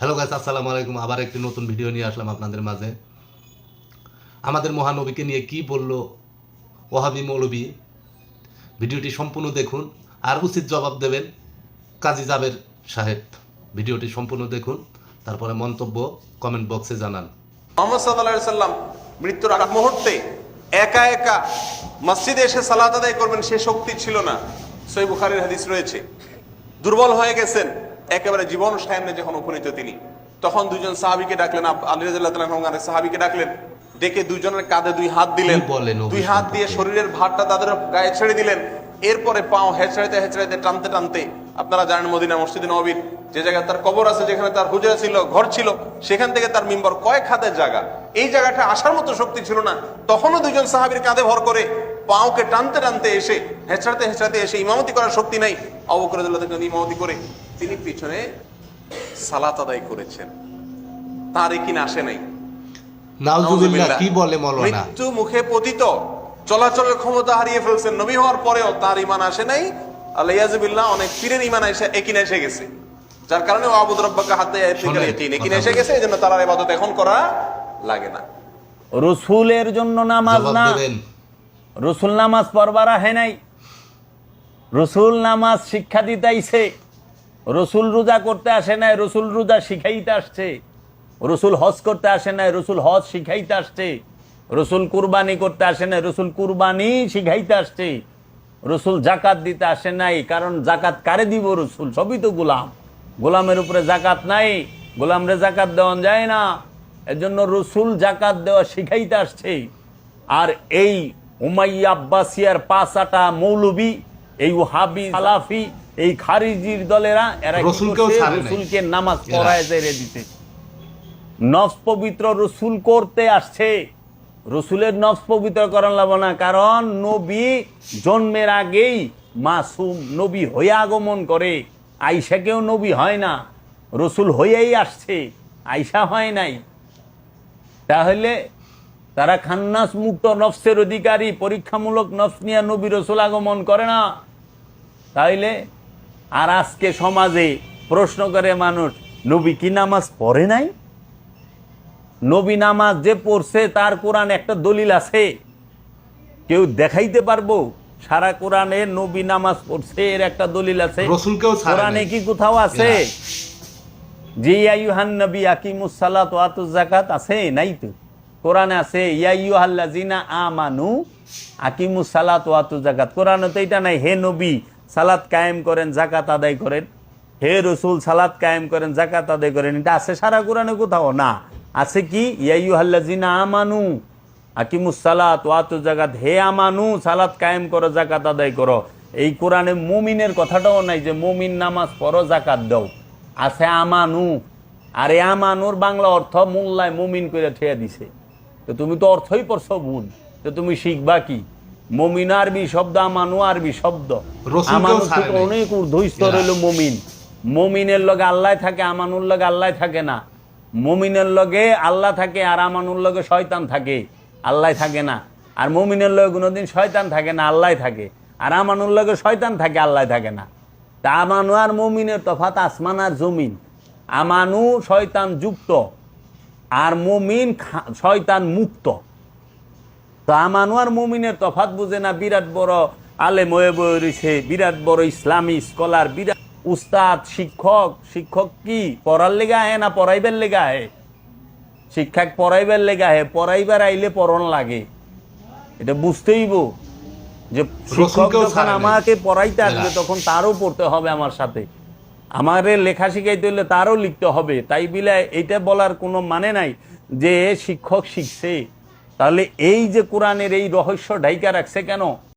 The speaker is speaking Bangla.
হ্যালো গাছ আসসালামু আলাইকুম। আবার একটি নতুন ভিডিও নিয়ে আসলাম আপনাদের মাঝে। আমাদের মহানবীকে নিয়ে কি বলল ওহাবি মৌলবী? ভিডিওটি সম্পূর্ণ দেখুন আর উচিত জবাব দেবেন কাজী জাবের সাহেব। ভিডিওটি সম্পূর্ণ দেখুন, তারপরে মন্তব্য কমেন্ট বক্সে জানান। মোহাম্মদ সাল্লাহ সাল্লাম মৃত্যুর আগ মুহূর্তে একা একা মসজিদে এসে সালাত আদায় করবেন সে শক্তি ছিল না। সই বুখারের হাদিস রয়েছে। দুর্বল হয়ে গেছেন। একেবারে জীবন সায়নে যখন উপনীত তিনি তখন দুজন সাহাবিকে ডাকলেন আলী সাহাবিকে ডাকলেন ডেকে দুজনের কাঁধে দুই হাত দিলেন। দুই হাত দিয়ে শরীরের ভারটা তাদের গায়ে ছেড়ে দিলেন। এরপরে পাও হেঁচড়াইতে হেঁচড়াইতে টানতে টানতে আপনারা জানেন মদিনা মসজিদ নবীর যে জায়গায় তার কবর আছে যেখানে তার হুজরা ছিল ঘর ছিল সেখান থেকে তার মিম্বর কয়েক হাতের জায়গা। এই জায়গাটা আসার মতো শক্তি ছিল না। তখনও দুজন সাহাবীর কাঁধে ভর করে পাওকে টানতে টানতে এসে হেঁচড়াতে হেঁচড়াতে এসে ইমামতি করার শক্তি নাই। অবকরদুল্লাহ থেকে ইমামতি করে তিনি পিছনে সালাত আদায় করেছেন। তার কিনা আসে নাই। কি বলে মৃত্যু মুখে পতিত চলাচলের ক্ষমতা হারিয়ে ফেলছেন নবী হওয়ার পরেও তার ইমান আসে নাই। আল্লাহ অনেক পীরের ইমান এসে একিনে এসে গেছে। যার কারণে ও আবুদ রব্বাকে হাতে একিন এসে গেছে এই জন্য তার আর ইবাদত এখন করা লাগে না। রসুলের জন্য নামাজ না? রসুল নামাজ পড়বার আহে নাই। রসুল নামাজ শিক্ষা দিতাইছে। রসুল রোজা করতে আসে নাই, রসুল রোজা শিখাইতে আসছে। রসুল হজ করতে আসে নাই, রসুল হজ শিখাইতে আসছে। রসুল কুরবানি করতে আসে নাই, রসুল কুরবানি শিখাইতে আসছে। রসুল জাকাত দিতে আসে নাই, কারণ জাকাত কারে দিব রসুল? সবই তো গোলাম। গোলামের উপরে জাকাত নাই, গোলামরে জাকাত দেওয়া যায় না। এজন্য রসুল জাকাত দেওয়া শিখাইতে আসছে। আর এই উমাইয়া আব্বাসিয়ার পাঁচাটা মৌলবী এই ওহাবি সালাফি এই খারিজির দলেরা এরা। রসুলকে নামাজ। পড়ায় জেরে দিতে। নফস পবিত্র রসুল করতে আসছে। রসুলের নফস পবিত্র করান লাগবে না কারণ নবী জন্মের আগেই মাসুম নবী হয়ে আগমন করে। আইসাকেও নবী হয় না। রসুল হয়েই আসছে। আইসা হয় নাই। তাহলে তারা খান্নাস মুক্ত নফসের অধিকারী পরীক্ষামূলক নফস নিয়ে নবী রসুল আগমন করে না। তাইলে আর আজকে সমাজে প্রশ্ন করে মানুষ নবী কি নামাজ পড়ে নাই? নবী নামাজ যে পড়ছে তার কোরআন একটা দলিল আছে। কেউ দেখাইতে পারব? সারা কোরআনে নবী নামাজ পড়ছে এর একটা দলিল আছে। কোরআনে কি কোথাও আছে। যে ইয়াইহান নবী আকিমুস সালাত ওয়া আতুজ যাকাত আছে? নাই তো। কোরআনে আছে ইয়াইয়ুহাল্লাযিনা আমানু আকিমুস সালাত ওয়া আতুজ যাকাত। কোরআনে তো এটা নাই, হে নবী, সালাত কায়েম করেন, যাকাত আদায় করেন। হে রসুল, সালাত কায়েম করেন, যাকাত আদায় করেন। এটা আছে সারা কোরআনে কোথাও? না। আছে কি? ইয়াইয়ুহাল্লাযিনা আমানু আকিমুস সালাত ওয়া আতুজ যাকাত। হে আমানু, সালাত কায়েম করো, যাকাত আদায় করো। এই কোরআনে মুমিনের কথাটাও নাই যে মুমিন নামাজ পড়ো জাকাত দাও। আছে আমানু। আর এই আমানুর বাংলা অর্থ মোল্লায় মুমিন করে ঠেয়া দিছে। তো তুমি তো অর্থই পড়ছো ভুল তো তুমি শিখবা কি? মমিন আরবি শব্দ আমানু আরবি শব্দ। আমানু থেকে অনেক ঊর্ধ্বস্তর এরা। হইল মমিন। মমিনের লগে আল্লাহ থাকে আমানুর লগে আল্লাহ থাকে না। মমিনের লগে আল্লাহ থাকে আর আমানুর লগে শয়তান থাকে। আল্লাহ থাকে না। আর মমিনের লগে কোনোদিন শয়তান থাকে না আল্লাহ থাকে। আর আমানুর লগে শয়তান থাকে আল্লাহ থাকে না। তা আমানু আর মমিনের তফাত আসমান আর জমিন। আমানু শয়তান যুক্ত। আর মমিন শয়তান মুক্ত। তো আর মমিনের তফাত বুঝে না বিরাট বড় আলে ময়ে বয়ে রয়েছে বিরাট বড় ইসলামী স্কলার বিরাট উস্তাদ শিক্ষক শিক্ষক কি? পড়ার লেগা আহে না পড়াইবার লেগা আহে? শিক্ষক পড়াইবার লেগা আহে পড়াইবার আইলে পড়ন লাগে। এটা বুঝতেইব যে শিক্ষক যখন আমাকে পড়াইতে আসবে তখন তারও পড়তে হবে আমার সাথে। আমারে লেখা শিখাইতে হলে তারও লিখতে হবে। তাই বিলে এটা বলার কোনো মানে নাই যে শিক্ষক শিখছে। তাহলে এই যে কোরআনের এই রহস্য ঢাইকা রাখছে কেন?